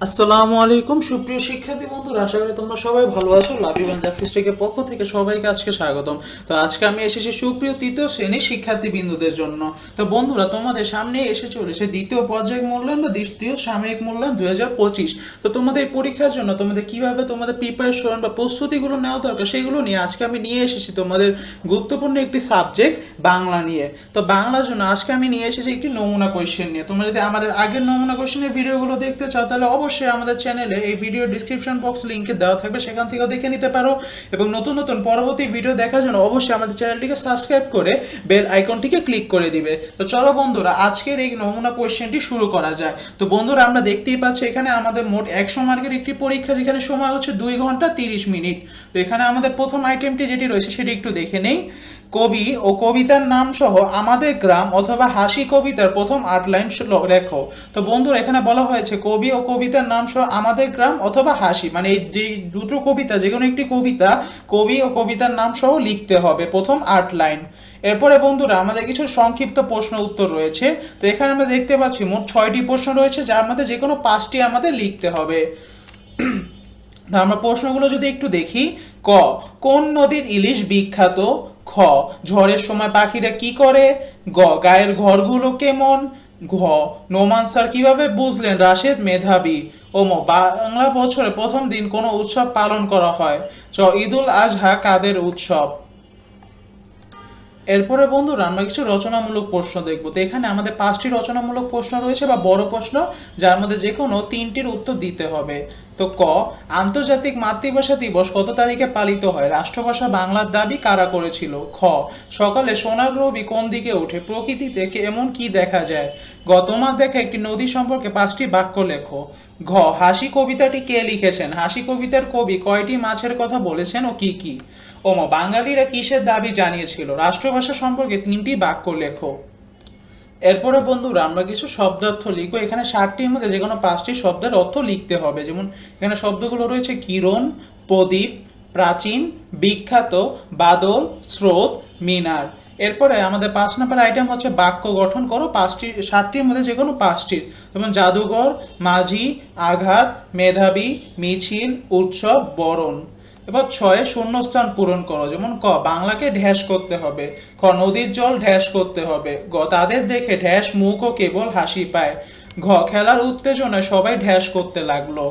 আসসালামু আলাইকুম, সুপ্রিয় শিক্ষার্থী বন্ধুরা, আশা করি তোমরা সবাই ভালো আছো। লাভিবান জাফিস্টেকের পক্ষ থেকে সবাইকে আজকে স্বাগতম। তো আজকে আমি এসেছি সুপ্রিয় তৃতীয় শ্রেণির শিক্ষার্থী বিন্দুদের জন্য। তো বন্ধুরা, তোমাদের সামনে এসে চলেছে দ্বিতীয় পর্যায়িক মূল্যায়ন বা দ্বিতীয় সাময়িক মূল্যায়ন দুই হাজার পঁচিশ। তো তোমাদের এই পরীক্ষার জন্য তোমাদের কীভাবে তোমাদের প্রিপারেশন বা প্রস্তুতিগুলো নেওয়া দরকার সেগুলো নিয়ে আজকে আমি নিয়ে এসেছি তোমাদের গুরুত্বপূর্ণ একটি সাবজেক্ট বাংলা নিয়ে। তো বাংলার জন্য আজকে আমি নিয়ে এসেছি একটি নমুনা কোয়েশ্চেন নিয়ে। তোমরা যদি আমাদের আগের নমুনা কোয়েশ্চেনের ভিডিওগুলো দেখতে চাও, তাহলে অবশ্যই আমাদের চ্যানেলে এই ভিডিও ডিসক্রিপশন বক্স লিঙ্কে দেওয়া থাকবে, সেখান থেকেও দেখে নিতে পারো। এবং নতুন নতুন পরবর্তী ভিডিও দেখার জন্য অবশ্যই আমাদের চ্যানেলটিকে সাবস্ক্রাইব করে বেল আইকনটিকে ক্লিক করে দিবে। তো চলো বন্ধুরা, আজকের এই নমুনা কোয়েশ্চেনটি শুরু করা যায় তো বন্ধুরা, আমরা দেখতেই পাচ্ছি এখানে আমাদের মোট একশো মার্কের একটি পরীক্ষা, যেখানে সময় হচ্ছে দুই ঘণ্টা তিরিশ মিনিট। তো এখানে আমাদের প্রথম আইটেমটি যেটি রয়েছে, সেটি একটু দেখে নেই। কবি ও কবিতার নাম সহ আমাদের গ্রাম অথবা হাসি কবিতার প্রথম আট লাইন লেখো। তো বন্ধুরা, এখানে বলা হয়েছে, কবি ও কবিতার নাম সহ আমাদের গ্রাম অথবা হাসি। মানে এই দুটো কবিতা যে কোনো একটি কবিতা, কবি ও কবিতার নাম সহ লিখতে হবে প্রথম আট লাইন। এরপরে বন্ধুরা, আমাদের কিছু সংক্ষিপ্ত প্রশ্ন উত্তর রয়েছে। তো এখানে আমরা দেখতে পাচ্ছি মোট ছয়টি প্রশ্ন রয়েছে, যার মধ্যে যে কোনো পাঁচটি আমাদের লিখতে হবে। আমরা প্রশ্নগুলো যদি একটু দেখি, ক, কোন নদীর ইলিশ বিখ্যাত? খ, ঝড়ের সময় পাখিরা কি করে? গ, গায়ের ঘরগুলো কেমন? ঘ নোমান স্যার কীভাবে বুঝলেন, রাশেদ মেধাবী? ওম বাংলা বছরে প্রথম দিন কোনো উৎসব পালন করা হয়, চ, ঈদুল আজহা কাদের উৎসব? এরপরে বন্ধুরা আমরা কিছু রচনামূলক প্রশ্ন দেখব। তো এখানে আমাদের পাঁচটি রচনামূলক প্রশ্ন রয়েছে বা বড় প্রশ্ন, যার মধ্যে যে কোনো তিনটির উত্তর দিতে হবে। তো ক, আন্তর্জাতিক মাতৃভাষা দিবস কত তারিখে পালিত হয়? রাষ্ট্রভাষা বাংলার দাবি কারা করেছিল? খ, সকালে সোনার রবি কোন দিকে ওঠে? প্রকৃতিতে এমন কি দেখা যায়? গ, তোমার দেখা একটি নদী সম্পর্কে পাঁচটি বাক্য লেখো। ঘ, হাসি কবিতাটি কে লিখেছেন? হাসি কবিতার কবি কয়টি মাছের কথা বলেছেন ও কি কি? ওমা, বাঙালিরা কিসের দাবি জানিয়েছিল? রাষ্ট্রভাষা সম্পর্কে তিনটি বাক্য লেখো। এরপরে বন্ধুরা, আমরা কিছু শব্দার্থ লিখব। এখানে ষাটটির মধ্যে যে কোনো পাঁচটি শব্দের অর্থ লিখতে হবে। যেমন, এখানে শব্দগুলো রয়েছে কিরণ, প্রদীপ, প্রাচীন, বিখ্যাত, বাদল, স্রোত, মিনার। এরপরে আমাদের পাঁচ নম্বর আইটেম হচ্ছে বাক্য গঠন করো। পাঁচটি ষাটটির মধ্যে যে কোনো পাঁচটির। যেমন জাদুঘর, মাঝি, আঘাত, মেধাবী, মিছিল, উৎসব, বরণ। এবার ছয়ে শূন্যস্থান পূরণ করো। যেমন ক, বাংলাকে ঢ্যাস করতে হবে। খ, নদীর জল ঢ্যাস করতে হবে। গ, তাদের দেখে ঢ্যাস মুখ ও কেবল হাসি পায়। ঘ, খেলার উত্তেজনায় সবাই ঢ্যাস করতে লাগল।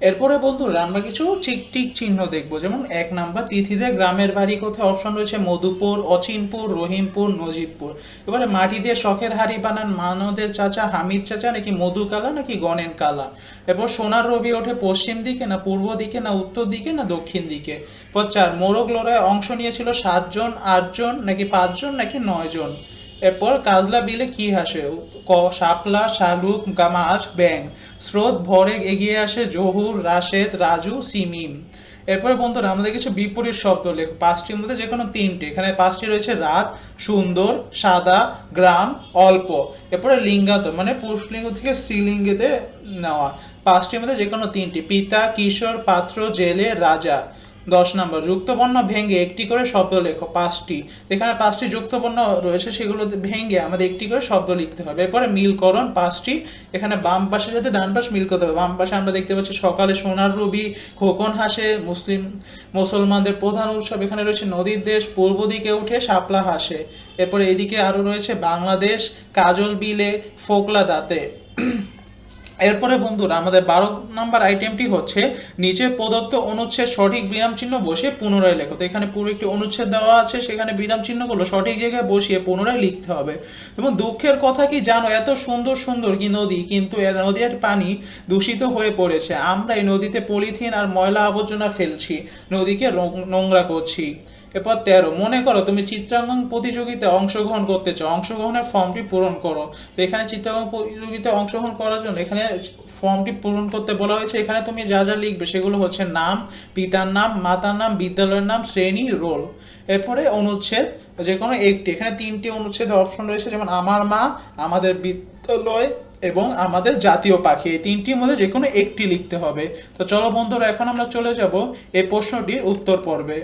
এরপরে বন্ধুরা আমরা কিছু ঠিক ঠিক চিহ্ন দেখব। যেমন এক নাম্বার তিথিতে গ্রামের বাড়ি কোথায় অপশন রয়েছে মধুপুর, অচিনপুর, রহিমপুর, নজিবপুর। এবারে মাটি দিয়ে শখের হাড়ি বানান মানদের চাচা, হামিদ চাচা নাকি মধুকালা নাকি গণেন কালা? এরপর সোনার রবি ওঠে পশ্চিম দিকে না পূর্ব দিকে না উত্তর দিকে না দক্ষিণ দিকে? এরপর চার, মোরগ লড়াই অংশ নিয়েছিল সাতজন, আটজন নাকি পাঁচজন নাকি নয়জন? এরপর কাজলা বিলে কি হাসে? ক, শাপলা, শালুক গা- মাছ ব্যাং স্রোত ভরে এগিয়ে আসে জহুর, রাশেদ, রাজু, সিমিম। এরপরে বন্ধুরা আমাদের কিছু বিপরীত শব্দ লেখ পাঁচটির মধ্যে যে কোনো তিনটি। এখানে পাঁচটি রয়েছে রাত, সুন্দর, সাদা, গ্রাম, অল্প। এরপরে লিঙ্গাত মানে পুরুষলিঙ্গ থেকে স্ত্রীলিঙ্গেতে নেওয়া। পাঁচটির মধ্যে যে কোনো তিনটি। পিতা, কিশোর, পাত্র, জেলে, রাজা। দশ নম্বর যুক্তবর্ণ ভেঙে একটি করে শব্দ লেখো, পাঁচটি। এখানে পাঁচটি যুক্তবর্ণ রয়েছে, সেগুলো ভেঙে আমাদের একটি করে শব্দ লিখতে হবে। এরপরে মিলকরণ পাঁচটি। এখানে বাম পাশে যাতে ডান পাশ মিল করতে হবে। বাম পাশে আমরা দেখতে পাচ্ছি সকালে সোনার রবি, খোকন হাসে, মুসলিম, মুসলমানদের প্রধান উৎসব এখানে রয়েছে নদীর দেশ, পূর্ব দিকে উঠে শাপলা হাসে। এরপরে এদিকে আরও রয়েছে বাংলাদেশ, কাজল বিলে, ফোকলা দাঁতে। এরপরে বন্ধুরা, আমাদের বারো নাম্বার আইটেমটি হচ্ছে, নিচে প্রদত্ত অনুচ্ছেদ সঠিক বিরাম চিহ্ন বসে পুনরায় লেখো। তো এখানে পুরো একটি অনুচ্ছেদ দেওয়া আছে, সেখানে বিরাম চিহ্নগুলো সঠিক জায়গায় বসিয়ে পুনরায় লিখতে হবে। এবং দুঃখের কথা কি জানো, এত সুন্দর সুন্দর কি নদী, কিন্তু নদীর পানি দূষিত হয়ে পড়েছে। আমরা এই নদীতে পলিথিন আর ময়লা আবর্জনা ফেলছি, নদীকে নোংরা করছি। এরপর তেরো মনে করো তুমি চিত্রাঙ্কন প্রতিযোগিতায় অংশগ্রহণ করতে চাও, অংশগ্রহণের ফর্মটি পূরণ করো। তো এখানে চিত্রাঙ্কন প্রতিযোগিতায় অংশগ্রহণ করার জন্য এখানে ফর্মটি পূরণ করতে বলা হয়েছে। এখানে তুমি যা যা লিখবে সেগুলো হচ্ছে নাম, পিতার নাম, মাতার নাম, বিদ্যালয়ের নাম, শ্রেণি, রোল। এরপরে অনুচ্ছেদ যে কোনো একটি, এখানে তিনটি অনুচ্ছেদের অপশন রয়েছে, যেমন আমার মা, আমাদের বিদ্যালয় এবং আমাদের জাতীয় পাখি। এই তিনটির মধ্যে যে কোনো একটি লিখতে হবে। তো চলো বন্ধুরা, এখন আমরা চলে যাব এই প্রশ্নটির উত্তর পর্বে।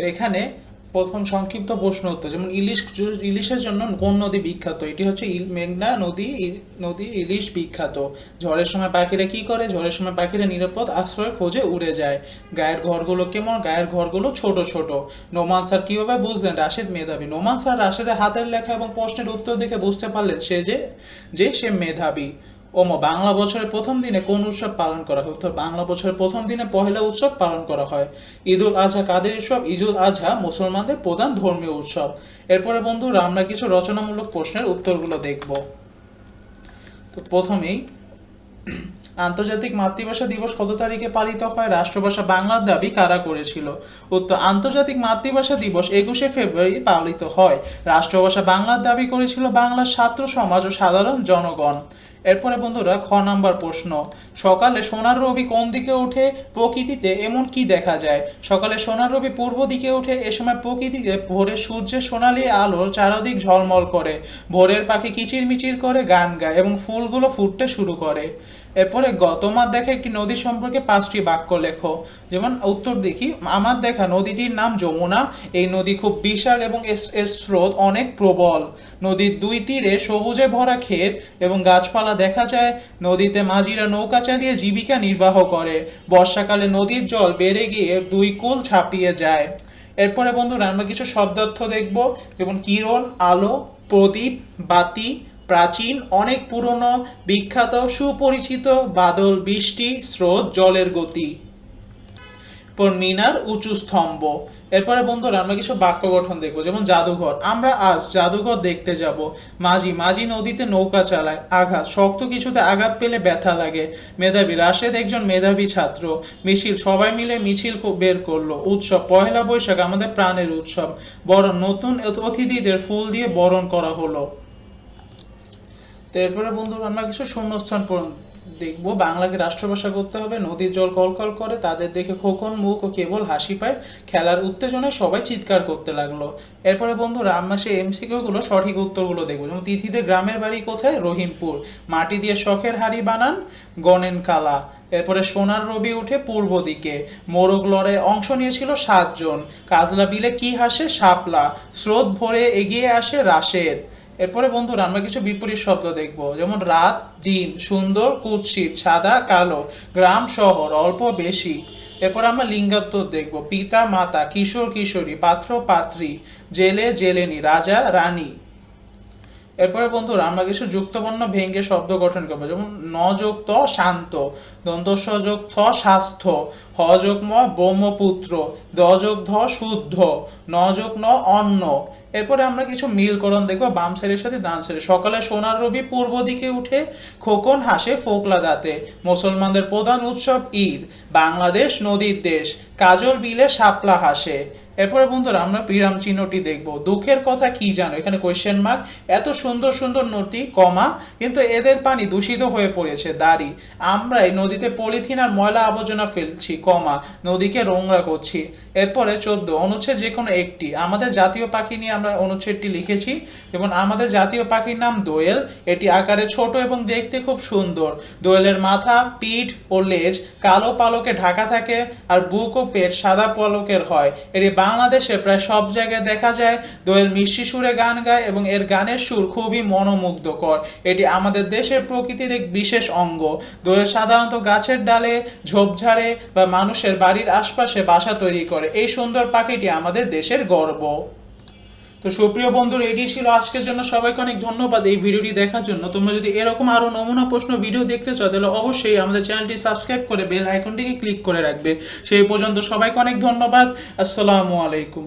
তো এখানে প্রথম সংক্ষিপ্ত প্রশ্ন উত্তর, যেমন ইলিশ ইলিশের জন্য কোন নদী বিখ্যাত? এটি হচ্ছে ইল- মেঘনা নদী নদী ইলিশ বিখ্যাত। ঝড়ের সময় পাখিরা কি করে? ঝড়ের সময় পাখিরা নিরাপদ আশ্রয় খোঁজে উড়ে যায়। গায়ের ঘরগুলো কেমন? গায়ের ঘরগুলো ছোট ছোট। নোমান স্যার কীভাবে বুঝলেন? রাশেদ মেধাবী। নোমান স্যার রাশেদের হাতের লেখা এবং প্রশ্নের উত্তর দেখে বুঝতে পারলেন সে যে যে সে মেধাবী। ওমো, বাংলা বছরের প্রথম দিনে কোন উৎসব পালন করা হয়? উত্তর, বাংলা বছরের প্রথম দিনে পহেলা উৎসব পালন করা হয়। ঈদুল আজহা কাদের উৎসব? ঈদুল আজহা মুসলমানদের প্রধান ধর্মীয় উৎসব। এরপরে বন্ধুরা আমরা কিছু রচনামূলক প্রশ্নের উত্তরগুলো দেখব। তো প্রথমেই, আন্তর্জাতিক মাতৃভাষা দিবস কত তারিখে পালিত হয়? রাষ্ট্রভাষা বাংলার দাবি কারা করেছিল? উত্তর, আন্তর্জাতিক মাতৃভাষা দিবস একুশে ফেব্রুয়ারি পালিত হয়। রাষ্ট্রভাষা বাংলার দাবি করেছিল বাংলার ছাত্র সমাজ ও সাধারণ জনগণ। এরপরে বন্ধুরা খ নাম্বার প্রশ্ন। সকালে সোনার রবি কোন দিকে ওঠে প্রকৃতিতে, এমন কি দেখা যায়? সকালে সোনার রবি পূর্ব দিকে ওঠে, এ সময় প্রকৃতিতে ভোরে সূর্যের সোনালি আলোর চারদিক ঝলমল করে। ভোরের পাখি কিচিরমিচির করে গান গায় এবং ফুলগুলো ফুটতে শুরু করে। এরপরে গ তোমার দেখা একটি নদী সম্পর্কে পাঁচটি বাক্য লেখো। যেমন, উত্তর দেখি, আমার দেখা নদীটির নাম যমুনা। এই নদী খুব বিশাল এবং এর স্রোত অনেক প্রবল। নদীর দুই তীরে সবুজে ভরা ক্ষেত এবং গাছপালা দেখা যায়। নদীতে মাঝিরা নৌকা চালিয়ে জীবিকা নির্বাহ করে। বর্ষাকালে নদীর জল বেড়ে গিয়ে দুই কুল ছাপিয়ে যায়। এরপরে বন্ধুরা আমরা কিছু শব্দার্থ দেখব, যেমন কিরণ, আলো, প্রদীপ, বাতি, প্রাচীন, অনেক পুরনো, বিখ্যাত, সুপরিচিত, বাদল, বৃষ্টি, স্রোত, জলের গতি। এরপর মিনার, উঁচু স্তম্ভ। এরপরে বন্ধুরা, আমরা কিছু বাক্য গঠন দেখব, যেমন জাদুঘর। আমরা আজ জাদুঘর দেখতে যাব। মাঝি মাঝি নদীতে নৌকা চালায়, আঘাত। শক্ত কিছুতে আঘাত পেলে ব্যথা লাগে। মেধাবী, রাশেদ একজন মেধাবী ছাত্র। মিছিল, সবাই মিলে মিছিল বের করল। উৎসব পয়লা বৈশাখ, আমাদের প্রাণের উৎসব। বরণ নতুন অতিথিদের ফুল দিয়ে বরণ করা হলো। তো এরপরে বন্ধুরা, আমরা কিছু শূন্যস্থান পূরণ দেখব, বাংলাকে রাষ্ট্রভাষা করতে হবে, নদীর জল কলকল করে তাদের দেখে খোকন, মুখ ও কেবল হাসি পায়। খেলার উত্তেজনায় সবাই চিৎকার করতে লাগল। এরপরে বন্ধুরা, আমরা সেই এমসিকিউ গুলো সঠিক উত্তরগুলো দেখব। যেমন তিথিদের গ্রামের বাড়ি কোথায়? রহিমপুর। মাটি দিয়ে শখের হাড়ি বানান গনেন কালা। এরপরে সোনার রবি উঠে পূর্ব দিকে। মোরগ লড়ে অংশ নিয়েছিল সাতজন। কাজলা বিলে কি হাসে? শাপলা। স্রোত ভরে এগিয়ে আসে রাশেদ। এরপরে বন্ধুরা আমরা কিছু বিপরীত শব্দ দেখব। যেমন রাত, দিন, সুন্দর, কুৎসিত, সাদা, কালো, গ্রাম, শহর, অল্প, বেশি। এরপর আমরা লিঙ্গাত্তর দেখব। পিতা, মাতা, কিশোর, কিশোরী, পাত্র, পাত্রী, জেলে, জেলেনি, রাজা, রানী। এরপরে বন্ধুরা আমরা কিছু যুক্তবর্ণ ভেঙ্গে শব্দ গঠন করব। যেমন ন যোগ ত শান্ত দন্তস্ব যোগ থ স্বাস্থ্য হ যোগ ম ব্রহ্মপুত্র দ যোগ ধ শুদ্ধ ন যোগ ন অন্ন এরপরে আমরা কিছু মিলকরণ দেখব, বাম সাইডের সাথে ডান সাইডে। সকালে সোনার রবি পূর্ব দিকে উঠে খোকন হাসে ফোকলা দাঁতে মুসলমানদের প্রধান উৎসব ঈদ, বাংলাদেশ নদীর দেশ, কাজল বিলে শাপলা হাসে। এরপরে বন্ধুরা, আমরা বিরাম চিহ্নটি দেখব। দুঃখের কথা কি জানো? এখানে কোয়েশ্চেন মার্ক এত সুন্দর সুন্দর নদী, কমা, কিন্তু এদের পানি দূষিত হয়ে পড়েছে, দাড়ি। আমরা এই নদীতে পলিথিন আর ময়লা আবর্জনা ফেলছি, কমা, নদীকে নোংরা করছি। এরপরে চোদ্দ, অনুচ্ছেদ যে কোনো একটি। আমাদের জাতীয় পাখি নিয়ে আমরা অনুচ্ছেদটি লিখেছি যেমন আমাদের জাতীয় পাখির নাম দোয়েল। এটি আকারে ছোট এবং দেখতে খুব সুন্দর। দোয়েলের মাথা, পিঠ ও লেজ কালো পালকে ঢাকা থাকে আর বুক ও পেট সাদা পালকের হয়। এটি বাংলাদেশে প্রায় সব জায়গায় দেখা যায়। দোয়েল মিষ্টি সুরে গান গায় এবং এর গানের সুর খুবই মনোমুগ্ধকর। এটি আমাদের দেশের প্রকৃতির এক বিশেষ অঙ্গ। দোয়েল সাধারণত গাছের ডালে ঝোপঝাড়ে বা মানুষের বাড়ির আশপাশে বাসা তৈরি করে। এই সুন্দর পাখিটি আমাদের দেশের গর্ব। তো সুপ্রিয় বন্ধুরা, এটি ছিল আজকের জন্য। সবাইকে অনেক ধন্যবাদ এই ভিডিওটি দেখার জন্য। তোমরা যদি এরকম আরও নমুনা প্রশ্ন ভিডিও দেখতে চাও, তাহলে অবশ্যই আমাদের চ্যানেলটি সাবস্ক্রাইব করে বেল আইকনটিকে ক্লিক করে রাখবে। সেই পর্যন্ত সবাইকে অনেক ধন্যবাদ। আসসালামু আলাইকুম।